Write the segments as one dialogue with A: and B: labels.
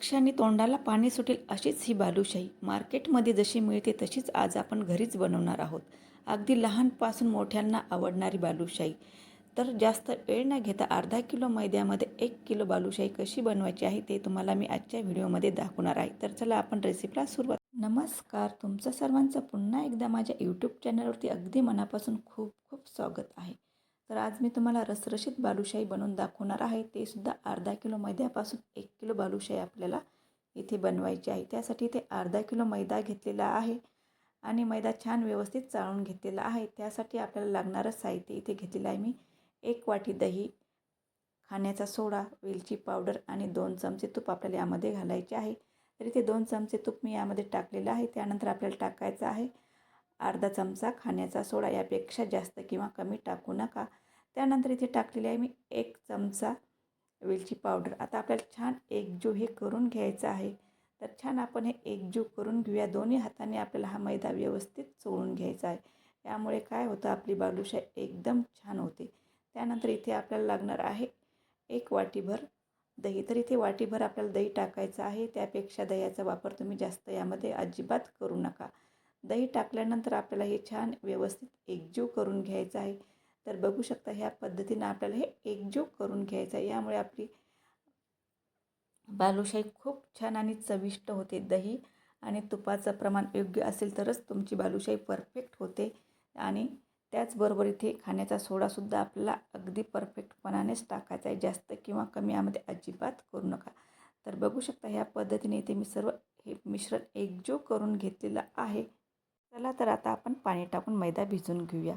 A: क्षणी तोंडाला पाणी सुटेल अशीच ही बालुशाही. मार्केटमध्ये जशी मिळते तशीच आज आपण घरीच बनवणार आहोत. अगदी लहानपासून मोठ्यांना आवडणारी बालुशाही. तर जास्त वेळ न घेता अर्धा किलो मैद्यामध्ये एक किलो बालुशाही कशी बनवायची आहे ते तुम्हाला मी आजच्या व्हिडिओमध्ये दाखवणार आहे. तर चला आपण रेसिपीला सुरुवात नमस्कार तुमचं सर्वांचं पुन्हा एकदा माझ्या यूट्यूब चॅनलवरती अगदी मनापासून खूप खूप स्वागत आहे. तर आज मी तुम्हाला रसरशीत बालुशाही बनवून दाखवणार आहे. ते सुद्धा अर्धा किलो मैद्यापासून एक किलो बालुशाही आपल्याला इथे बनवायची आहे. त्यासाठी इथे अर्धा किलो मैदा घेतलेला आहे आणि मैदा छान व्यवस्थित चाळून घेतलेला आहे. त्यासाठी आपल्याला लागणारं साहित्य इथे घेतलेलं आहे मी. एक वाटी दही खाण्याचा सोडा वेलची पावडर आणि दोन चमचे तूप आपल्याला यामध्ये घालायचे आहे. तर इथे दोन चमचे तूप मी यामध्ये टाकलेलं आहे. त्यानंतर आपल्याला टाकायचं आहे अर्धा चमचा खाण्याचा सोडा यापेक्षा जास्त किंवा कमी टाकू नका. त्यानंतर इथे टाकलेली आहे मी एक चमचा वेलची पावडर. आता आपल्याला छान एकजीव हे करून घ्यायचं आहे. तर छान आपण हे एकजीव करून घेऊया. दोन्ही हाताने आपल्याला हा मैदा व्यवस्थित चोळून घ्यायचा आहे. यामुळे काय होतं? आपली बालुशाही एकदम छान होते. त्यानंतर इथे आपल्याला लागणार आहे एक वाटीभर दही. तर इथे वाटीभर आपल्याला दही टाकायचं आहे. त्यापेक्षा दह्याचा वापर तुम्ही जास्त यामध्ये अजिबात करू नका. दही टाकल्यानंतर आपल्याला हे छान व्यवस्थित एकजीव करून घ्यायचं आहे. तर बघू शकता ह्या पद्धतीनं आपल्याला हे एकजीव करून घ्यायचं आहे. यामुळे आपली बालुशाही खूप छान आणि चविष्ट होते. दही आणि तुपाचं प्रमाण योग्य असेल तरच तुमची बालुशाही परफेक्ट होते. आणि त्याचबरोबर इथे खाण्याचा सोडासुद्धा आपल्याला अगदी परफेक्टपणानेच टाकायचा आहे. जास्त किंवा कमी यामध्ये अजिबात करू नका. तर बघू शकता ह्या पद्धतीने इथे मी सर्व हे मिश्रण एकजीव करून घेतलेलं आहे. चला तर आता आपण पाणी टाकून मैदा भिजून घेऊया.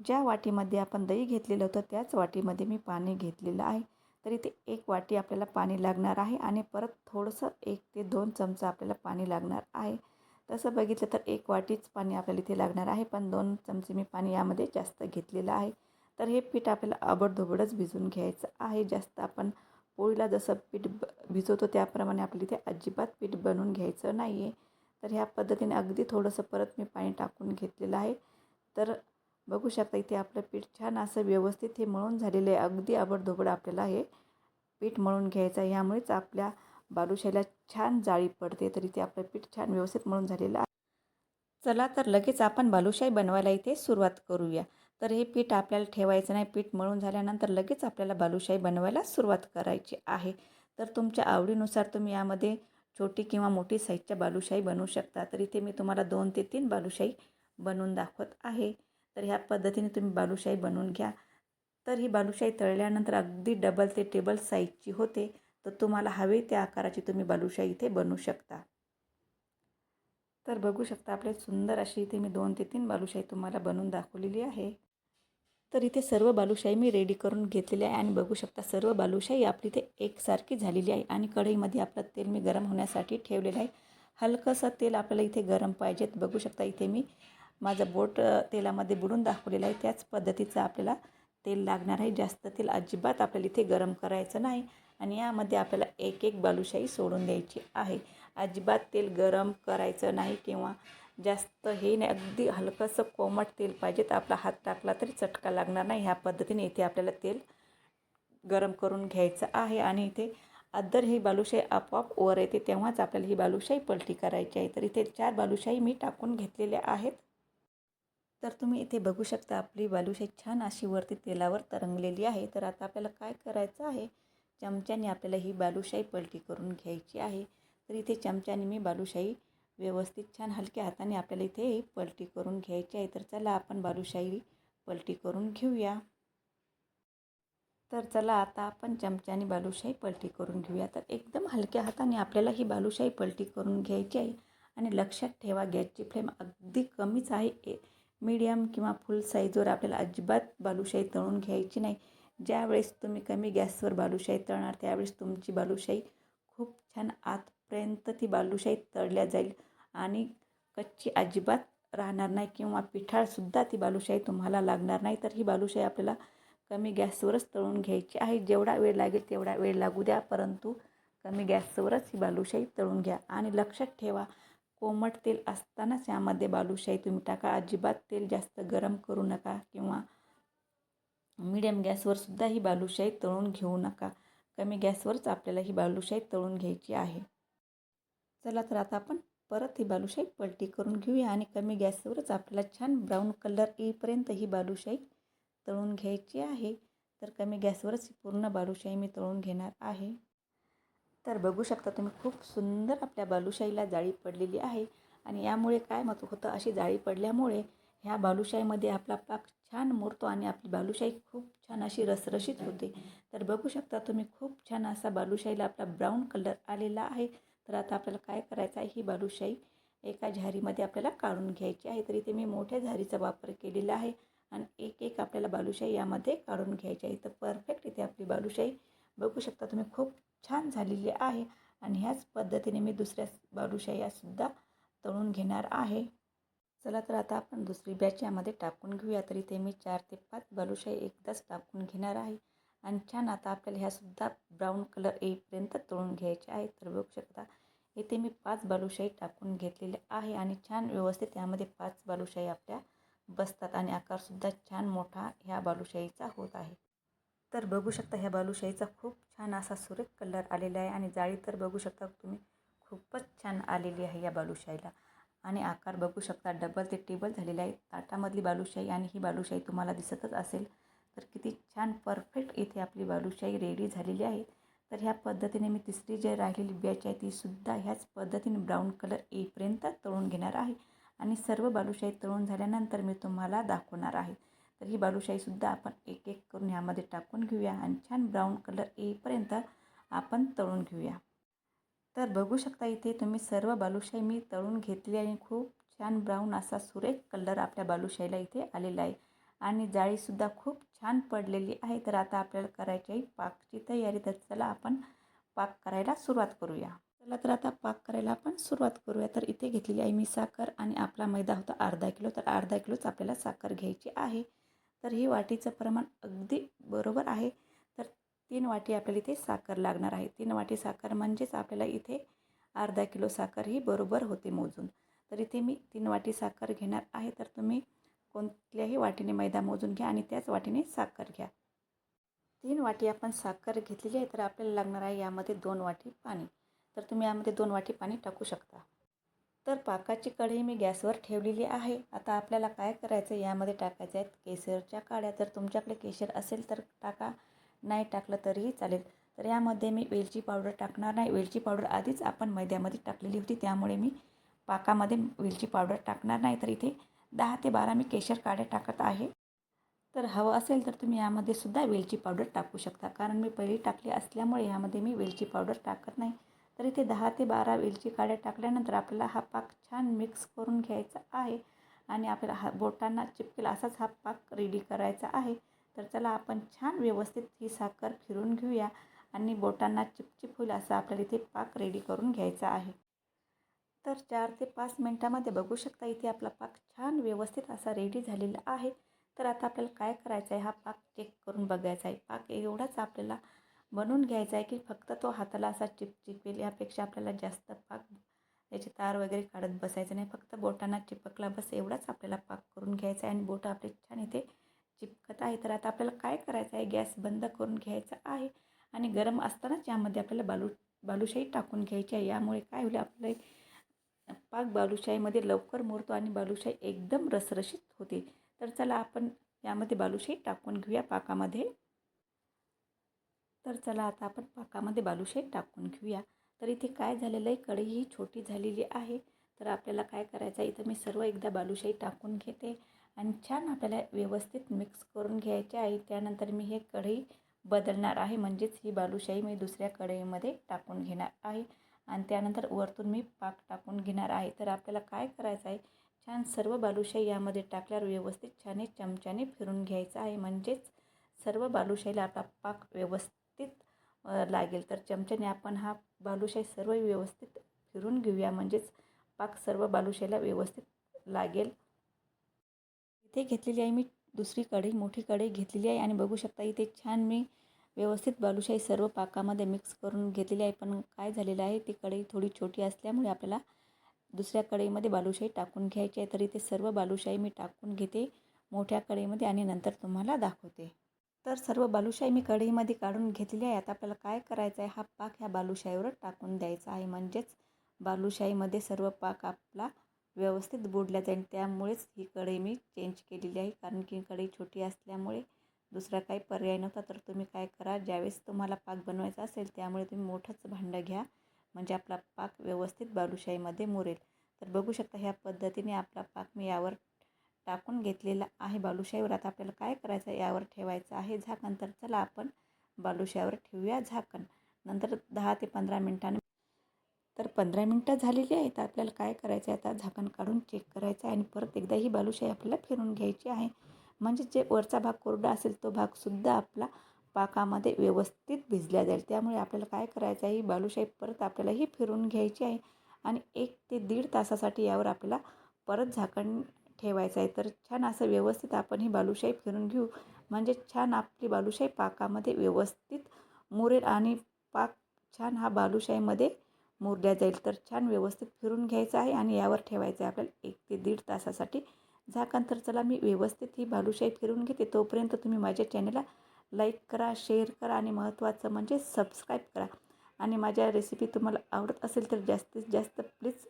A: ज्या वाटीमध्ये आपण दही घेतलेलं होतं त्याच वाटीमध्ये मी पाणी घेतलेलं आहे. तरी ते एक वाटी आपल्याला पाणी लागणार आहे आणि परत थोडंसं एक ते दोन चमचा आपल्याला पाणी लागणार आहे. तसं बघितलं तर एक वाटीच पाणी आपल्याला इथे लागणार आहे पण दोन चमचे मी पाणी यामध्ये जास्त घेतलेलं आहे. तर हे पीठ आपल्याला आबडधोबडच भिजून घ्यायचं आहे. जास्त आपण पोळीला जसं पीठ ब भिजवतो त्याप्रमाणे आपल्या इथे अजिबात पीठ बनवून घ्यायचं नाही आहे तर ह्या पद्धतीने अगदी थोडंसं परत मी पाणी टाकून घेतलेलं आहे. तर बघू शकता इथे आपलं पीठ छान असं व्यवस्थित हे मळून झालेलं आहे. अगदी आबडधोबड आपल्याला हे पीठ मळून घ्यायचं आहे. यामुळेच आपल्या बालुशाहीला छान जाळी पडते. तर इथे आपलं पीठ छान व्यवस्थित मळून झालेलं आहे. चला तर लगेच आपण बालुशाही बनवायला इथे सुरुवात करूया. तर हे पीठ आपल्याला ठेवायचं नाही. पीठ मळून झाल्यानंतर लगेच आपल्याला बालुशाही बनवायला सुरुवात करायची आहे. तर तुमच्या आवडीनुसार तुम्ही यामध्ये छोटी किंवा मोठी साईजच्या बालुशाही बनवू शकता. तर इथे मी तुम्हाला दोन ते तीन बालुशाही बनवून दाखवत आहे. तर ह्या पद्धतीने तुम्ही बालुशाही बनवून घ्या. तर ही बालुशाही तळल्यानंतर अगदी डबल ते टेबल साईजची होते. तर तुम्हाला हवे त्या आकाराची तुम्ही बालुशाही इथे बनवू शकता. तर बघू शकता आपले सुंदर अशी इथे मी दोन ते तीन बालुशाही तुम्हाला बनवून दाखवलेली आहे. तर इथे सर्व बालुशाही मी रेडी करून घेतलेली आहे आणि बघू शकता सर्व बालुशाही आपली इथे एकसारखी झालेली आहे आणि कढईमध्ये आपलं तेल मी गरम होण्यासाठी ठेवलेलं आहे. हलकंसं तेल आपल्याला इथे गरम पाहिजेत बघू शकता इथे मी माझं बोट तेलामध्ये बुडून दाखवलेलं आहे. त्याच पद्धतीचं आपल्याला तेल लागणार आहे. जास्त तेल अजिबात आपल्याला इथे गरम करायचं नाही आणि यामध्ये आपल्याला एक एक बालुशाही सोडून द्यायची आहे. अजिबात तेल गरम करायचं नाही किंवा जास्त हे नाही अगदी हलकंसं कोमट तेल पाहिजे तर आपला हात टाकला तरी चटका लागणार नाही. ह्या पद्धतीने इथे आपल्याला तेल गरम करून घ्यायचं आहे आणि इथे अद्दर ही बालुशाही आपोआप वर येते. तेव्हाच आपल्याला ही बालुशाही पलटी करायची आहे. तर इथे चार बालुशाही मी टाकून घेतलेल्या आहेत. तर तुम्ही इथे बघू शकता आपली बालुशाही छान अशी वरती तेलावर तरंगलेली आहे. तर आता आपल्याला काय करायचं आहे? चमच्याने आपल्याला ही बालुशाही पलटी करून घ्यायची आहे. तर इथे चमच्याने मी बालुशाही व्यवस्थित छान हलक्या हाताने आपल्याला इथे पलटी करून घ्यायची आहे. तर चला आपण बालुशाही पलटी करून घेऊया. तर चला आता आपण चमच्याने बालुशाही पलटी करून घेऊया. तर एकदम हलक्या हाताने आपल्याला ही बालुशाही पलटी करून घ्यायची आहे. आणि लक्षात ठेवा गॅसची फ्लेम अगदी कमीच आहे. मीडियम किंवा फुल साईजवर आपल्याला अजिबात बालुशाही तळून घ्यायची नाही. ज्यावेळेस तुम्ही कमी गॅसवर बालुशाही तळणार त्यावेळेस तुमची बालुशाही खूप छान आत पर्यंत ती बालुशाही तळल्या जाईल आणि कच्ची अजिबात राहणार नाही किंवा पिठाळसुद्धा ती बालुशाही तुम्हाला लागणार नाही तर ही बालुशाही आपल्याला कमी गॅसवरच तळून घ्यायची आहे. जेवढा वेळ लागेल तेवढा वेळ लागू द्या परंतु कमी गॅसवरच ही बालुशाही तळून घ्या. आणि लक्षात ठेवा कोमट तेल असतानाच यामध्ये बालुशाही तुम्ही टाका. अजिबात तेल जास्त गरम करू नका किंवा मिडियम गॅसवर सुद्धा ही बालुशाही तळून घेऊ नका. कमी गॅसवरच आपल्याला ही बालुशाही तळून घ्यायची आहे. चला तर आता आपण परत ही बालुशाही पलटी करून घेऊया आणि कमी गॅसवरच आपल्याला छान ब्राऊन कलर येईपर्यंत ही बालुशाही तळून घ्यायची आहे. तर कमी गॅसवरच ही पूर्ण बालुशाही मी तळून घेणार आहे. तर बघू शकता तुम्ही खूप सुंदर आपल्या बालुशाहीला जाळी पडलेली आहे आणि यामुळे काय मत होतं? अशी जाळी पडल्यामुळे ह्या बालुशाहीमध्ये आपला पाक छान मुरतो आणि आपली बालुशाही खूप छान अशी रसरशीत होते. तर बघू शकता तुम्ही खूप छान असा बालुशाहीला आपला ब्राऊन कलर आलेला आहे. तर आता आपल्याला काय करायचं आहे? ही बालुशाही एका झारीमध्ये आपल्याला काढून घ्यायची आहे. तर इथे मी मोठ्या झारीचा वापर केलेला आहे आणि एक एक आपल्याला बालुशाही यामध्ये काढून घ्यायची आहे. तर परफेक्ट इथे आपली बालुशाही बघू शकता तुम्ही खूप छान झालेली आहे आणि ह्याच पद्धतीने मी दुसऱ्या बालुशाहीसुद्धा तळून घेणार आहे. चला तर आता आपण दुसरी बॅच यामध्ये टाकून घेऊया. तर इथे मी चार ते पाच बालुशाही एकदाच टाकून घेणार आहे. आणि छान आता आपल्याला ह्यासुद्धा ब्राऊन कलर येईपर्यंत तळून घ्यायचे आहे तर बघू शकता इथे मी पाच बालुशाही टाकून घेतलेले आहे आणि छान व्यवस्थित यामध्ये पाच बालुशाही आपल्या बसतात आणि आकारसुद्धा छान मोठा ह्या बालुशाहीचा होत आहे. तर बघू शकता ह्या बालुशाहीचा खूप छान असा सुरेख कलर आलेला आहे आणि जाळी तर बघू शकता तुम्ही खूपच छान आलेली आहे या बालुशाहीला. आणि आकार बघू शकता डबल ते टेबल झालेला आहे. ताटामधली बालुशाही आणि ही बालुशाही तुम्हाला दिसतच असेल. तर किती छान परफेक्ट इथे आपली बालुशाही रेडी झालेली आहे. तर ह्या पद्धतीने मी तिसरी जे राहिलेली बॅच आहे तीसुद्धा ह्याच पद्धतीने ब्राऊन कलर येईपर्यंत तळून घेणार आहे. आणि सर्व बालुशाही तळून झाल्यानंतर मी तुम्हाला दाखवणार आहे. तर ही बालुशाहीसुद्धा आपण एक एक करून ह्यामध्ये टाकून घेऊया आणि छान ब्राऊन कलर येईपर्यंत आपण तळून घेऊया. तर बघू शकता इथे तुम्ही सर्व बालुशाही मी तळून घेतली आणि खूप छान ब्राऊन असा सुरेख कलर आपल्या बालुशाहीला इथे आलेला आहे. आणि जाळीसुद्धा खूप छान पडलेली आहे. तर आता आपल्याला करायची आहे पाकची तयारी. तर चला आपण पाक करायला सुरुवात करूया. चला तर आता पाक करायला आपण सुरुवात करूया. तर इथे घेतलेली आहे मी साखर आणि आपला मैदा होता अर्धा किलो. तर अर्धा किलोच आपल्याला साखर घ्यायची आहे. तर ही वाटीचं प्रमाण अगदी बरोबर आहे. तर तीन वाटी आपल्याला इथे साखर लागणार आहे. तीन वाटी साखर म्हणजेच आपल्याला इथे अर्धा किलो साखर ही बरोबर होते मोजून. तर इथे मी तीन वाटी साखर घेणार आहे. तर तुम्ही कोणत्याही वाटीने मैदा मोजून घ्या आणि त्याच वाटीने साखर घ्या. तीन वाटी आपण साखर घेतलेली आहे तर आपल्याला लागणार आहे यामध्ये दोन वाटी पाणी. तर तुम्ही यामध्ये दोन वाटी पाणी टाकू शकता. तर पाकाची कढई मी गॅसवर ठेवलेली आहे. आता आपल्याला काय करायचं यामध्ये टाकायचं आहेत केसरच्या काड्या. तर तुमच्याकडे केशर असेल तर टाका. नाही टाकलं तरीही चालेल. तर यामध्ये मी वेलची पावडर टाकणार नाही. वेलची पावडर आधीच आपण मैद्यामध्ये टाकलेली होती त्यामुळे मी पाकामध्ये वेलची पावडर टाकणार नाही. तर इथे दहा ते बारा मी केशर काड्या टाकत आहे. तर हवं असेल तर तुम्ही यामध्ये सुद्धा वेलची पावडर टाकू शकता. कारण मी पहिली टाकली असल्यामुळे यामध्ये मी वेलची पावडर टाकत नाही. तर इथे दहा ते बारा वेलची काड्या टाकल्यानंतर आपल्याला हा पाक छान मिक्स करून घ्यायचा आहे. आणि आपल्याला हा बोटांना चिपकेल असाच हा पाक रेडी करायचा आहे. तर चला आपण छान व्यवस्थित ही साखर फिरून घेऊया. आणि बोटांना चिपचिप होईल असं आपल्याला इथे पाक रेडी करून घ्यायचा आहे. तर चार ते पाच मिनटामध्ये बघू शकता इथे आपला पाक छान व्यवस्थित असा रेडी झालेला आहे. तर आता आपल्याला काय करायचं आहे? हा पाक चेक करून बघायचा आहे. पाक एवढाच आपल्याला बनवून घ्यायचा आहे की फक्त तो हाताला असा चिपचिपेल यापेक्षा आपल्याला जास्त पाक त्याचे तार वगैरे काढत बसायचं नाही. फक्त बोटांना चिपकला बस एवढाच आपल्याला पाक करून घ्यायचा आहे आणि बोटं आपले छान इथे चिपकत आहे. तर आता आपल्याला काय करायचं आहे? गॅस बंद करून घ्यायचा आहे आणि गरम असतानाच यामध्ये आपल्याला बालू बालुशाही टाकून घ्यायची आहे. यामुळे काय होईल? आपलं पाक बालुशाहीमध्ये लवकर मुरतो आणि बालुशाही एकदम रसरशीत होते. तर चला आपण यामध्ये बालुशाही टाकून घेऊया पाकामध्ये. तर चला आता आपण पाकामध्ये बालुशाही टाकून घेऊया. तर इथे काय झालेलं आहे? कढई ही छोटी झालेली आहे. तर आपल्याला काय करायचं आहे? इथं मी सर्व एकदा बालुशाही टाकून घेते आणि छान आपल्याला व्यवस्थित मिक्स करून घ्यायचे आहे. त्यानंतर मी हे कढई बदलणार आहे. म्हणजेच ही बालुशाही मी दुसऱ्या कढईमध्ये टाकून घेणार आहे. आणि त्यानंतर वरतून मी पाक टाकून घेणार आहे. तर आपल्याला काय करायचं आहे? छान सर्व बालुशाही यामध्ये टाकल्यावर व्यवस्थित छान चमच्याने फिरून घ्यायचं आहे. म्हणजेच सर्व बालुशाहीला आपला पाक व्यवस्थित लागेल. तर चमच्याने आपण हा बालुशाही सर्व व्यवस्थित फिरून घेऊया. म्हणजेच पाक सर्व बालुशाहीला व्यवस्थित लागेल. इथे घेतलेली आहे मी दुसरी कढई मोठी कढई घेतलेली आहे. आणि बघू शकता इथे छान मी व्यवस्थित बालुशाही सर्व पाकामध्ये मिक्स करून घेतलेली आहे. पण काय झालेलं आहे ती कढई थोडी छोटी असल्यामुळे आपल्याला दुसऱ्या कढईमध्ये बालुशाही टाकून घ्यायची आहे. तर इथे सर्व बालुशाही मी टाकून घेते मोठ्या कढईमध्ये आणि नंतर तुम्हाला दाखवते. तर सर्व बालुशाही मी कढईमध्ये काढून घेतलेली आहे. आता आपल्याला काय करायचं आहे हा पाक ह्या बालुशाहीवर टाकून द्यायचा आहे. म्हणजेच बालुशाहीमध्ये सर्व पाक आपला व्यवस्थित बुडला जाईल त्यामुळेच ही कढई मी चेंज केलेली आहे. कारण की कढई छोटी असल्यामुळे दुसरा काही पर्याय नव्हता तर तुम्ही काय करा ज्यावेळेस तुम्हाला पाक बनवायचा असेल त्यामुळे तुम्ही मोठंच भांडं घ्या. म्हणजे आपला पाक व्यवस्थित बालुशाहीमध्ये मुरेल. तर बघू शकता ह्या पद्धतीने आपला पाक मी यावर टाकून घेतलेला आहे बालुशाहीवर. आता आपल्याला काय करायचं? यावर ठेवायचं आहे झाकण. तर चला आपण बालुशाहीवर ठेवूया झाकण. नंतर दहा ते पंधरा मिनटाने तर पंधरा मिनटं झालेली आहेत. तर आपल्याला काय करायचं आहे आता झाकण काढून चेक करायचं आहे आणि परत एकदा ही बालुशाही आपल्याला फिरून घ्यायची आहे. म्हणजे जे वरचा भाग कोरडा असेल तो भागसुद्धा आपला पाकामध्ये व्यवस्थित भिजला जाईल. त्यामुळे आपल्याला काय करायचं आहे ही बालुशाही परत आपल्याला ही फिरून घ्यायची आहे आणि एक ते दीड तासासाठी यावर आपल्याला परत झाकण ठेवायचं आहे. तर छान असं व्यवस्थित आपण ही बालुशाही फिरून घेऊ. म्हणजे छान आपली बालुशाही पाकामध्ये व्यवस्थित मुरेल आणि पाक छान हा बालुशाहीमध्ये मुरल्या जाईल. तर छान व्यवस्थित फिरून घ्यायचं आहे आणि यावर ठेवायचं आहे आपल्याला एक ते दीड तासासाठी. झाकण तर चला मी व्यवस्थित ही बालुशाही फिरून घेते. तोपर्यंत तुम्ही माझ्या चॅनलला लाईक करा शेअर करा आणि महत्त्वाचं म्हणजे सबस्क्राईब करा. आणि माझ्या रेसिपी तुम्हाला आवडत असेल तर जास्तीत जास्त प्लीज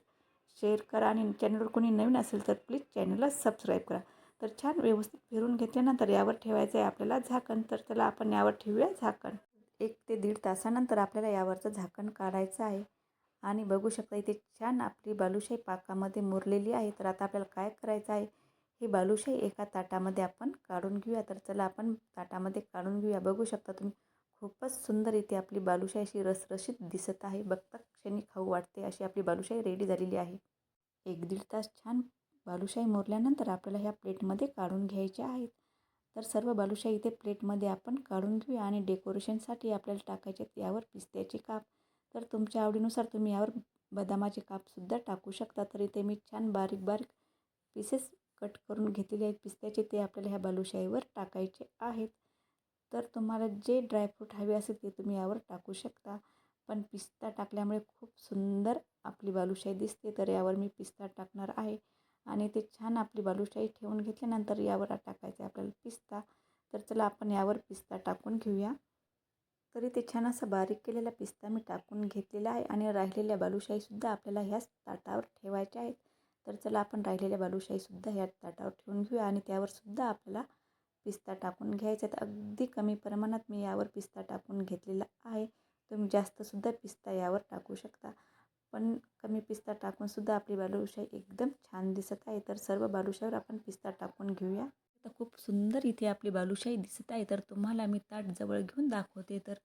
A: शेअर करा आणि चॅनलवर कोणी नवीन असेल तर प्लीज चॅनलला सबस्क्राईब करा. तर छान व्यवस्थित फिरून घेतल्यानंतर यावर ठेवायचं आहे आपल्याला झाकण तर त्याला आपण यावर ठेवूया झाकण एक ते दीड तासानंतर आपल्याला यावरचं झाकण काढायचं आहे. आणि बघू शकता इथे छान आपली बालुशाही पाकामध्ये मुरलेली आहे. तर आता आपल्याला काय करायचं आहे? ही बालुशाही एका ताटामध्ये आपण काढून घेऊया. तर चला आपण ताटामध्ये काढून घेऊया. बघू शकता तुम्ही खूपच सुंदर इथे आपली बालुशाही अशी रसरशीत दिसत आहे. बघता क्षणी खाऊ वाटते अशी आपली बालुशाही रेडी झालेली आहे. एक दीड तास छान बालुशाही मोरल्यानंतर आपल्याला ह्या प्लेटमध्ये काढून घ्यायच्या आहेत. तर सर्व बालुशाही इथे प्लेटमध्ये आपण काढून घेऊया आणि डेकोरेशनसाठी आपल्याला टाकायचे यावर पिस्त्याचे काप. तर तुमच्या आवडीनुसार तुम्ही यावर बदामाचे कापसुद्धा टाकू शकता. तर इथे मी छान बारीक बारीक पीसेस कट करून घेतलेले आहेत पिस्त्याचे ते आपल्याला ह्या बालुशाहीवर टाकायचे आहेत. तर तुम्हाला जे ड्रायफ्रूट हवे असेल ते तुम्ही यावर टाकू शकता. पण पिस्ता टाकल्यामुळे खूप सुंदर आपली बालुशाही दिसते. तर यावर मी पिस्ता टाकणार आहे. आणि ते छान आपली बालुशाही ठेवून घेतल्यानंतर यावर टाकायचं आहे आपल्याला पिस्ता. तर चला आपण यावर पिस्ता टाकून घेऊया. तरी ते छान असा बारीक केलेला पिस्ता मी टाकून घेतलेला आहे. आणि राहिलेल्या बालुशाहीसुद्धा आपल्याला ह्याच ताटावर ठेवायच्या आहेत. तर चला आपण राहिलेल्या बालुशाहीसुद्धा ह्या ताटावर ठेवून घेऊया आणि त्यावरसुद्धा आपल्याला पिस्ता टाकून घ्यायचा तर अगदी कमी प्रमाणात मी यावर पिस्ता टाकून घेतलेला आहे. तुम्ही जास्तसुद्धा पिस्ता यावर टाकू शकता. पण कमी पिस्ता टाकूनसुद्धा आपली बालुशाही एकदम छान दिसत आहे. तर सर्व बालुशाहीवर आपण पिस्ता टाकून घेऊया. तर खूप सुंदर इथे आपली बालुशाही दिसत आहे. तर तुम्हाला मी ताट जवळ घेऊन दाखवते. तर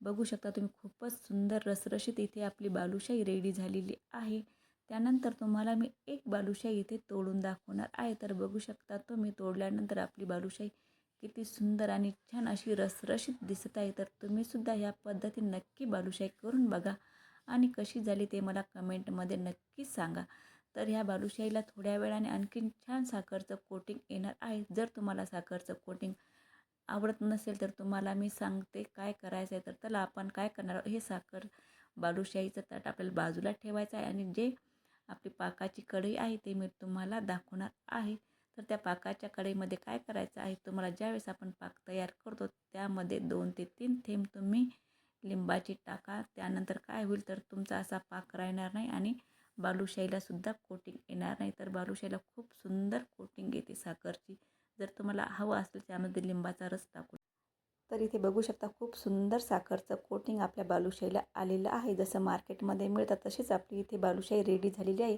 A: बघू शकता तुम्ही खूपच सुंदर रसरशीत इथे आपली बालुशाही रेडी झालेली आहे. त्यानंतर तुम्हाला मी एक बालुशाही इथे तोडून दाखवणार आहे. तर बघू शकता तुम्ही तोडल्यानंतर आपली बालुशाही किती सुंदर आणि छान अशी रसरशीत दिसत आहे. तर तुम्हीसुद्धा ह्या पद्धतीने नक्की बालुशाही करून बघा. आणि कशी झाली ते मला कमेंटमध्ये नक्कीच सांगा. तर ह्या बालुशाहीला थोड्या वेळाने आणखीन छान साखरचं कोटिंग येणार आहे. जर तुम्हाला साखरचं कोटिंग आवडत नसेल तर तुम्हाला मी सांगते काय करायचं आहे. तर त्याला आपण काय करणार हे साखर बालुशाहीचं ताट आपल्याला बाजूला ठेवायचं आहे. आणि जे आपली पाकाची कढई आहे ते मी तुम्हाला दाखवणार आहे. तर त्या पाकाच्या कढईमध्ये काय करायचं आहे? तुम्हाला ज्यावेळेस आपण पाक तयार करतो त्यामध्ये दोन ते तीन थेंब तुम्ही लिंबाची टाका. त्यानंतर काय होईल तर तुमचा असा पाक राहणार नाही आणि बालुशाहीलासुद्धा कोटिंग येणार नाही. तर बालुशाहीला खूप सुंदर कोटिंग येते साखरची. जर तुम्हाला हवं असेल त्यामध्ये लिंबाचा रस टाकू तर इथे बघू शकता खूप सुंदर साखरचं कोटिंग आपल्या बालुशाहीला आलेलं आहे. जसं मार्केटमध्ये मिळतं तशीच आपली इथे बालुशाही रेडी झालेली आहे.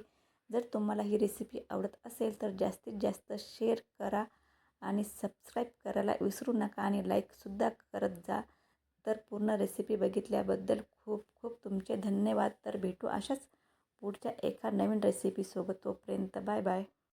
A: जर तुम्हाला ही रेसिपी आवडत असेल तर जास्तीत जास्त शेअर करा आणि सबस्क्राईब करायला विसरू नका आणि लाईकसुद्धा करत जा. तर पूर्ण रेसिपी बघितल्याबद्दल खूप खूप तुमचे धन्यवाद. तर भेटू अशाच पुढच्या एका नवीन रेसिपीसोबत तोपर्यंत बाय बाय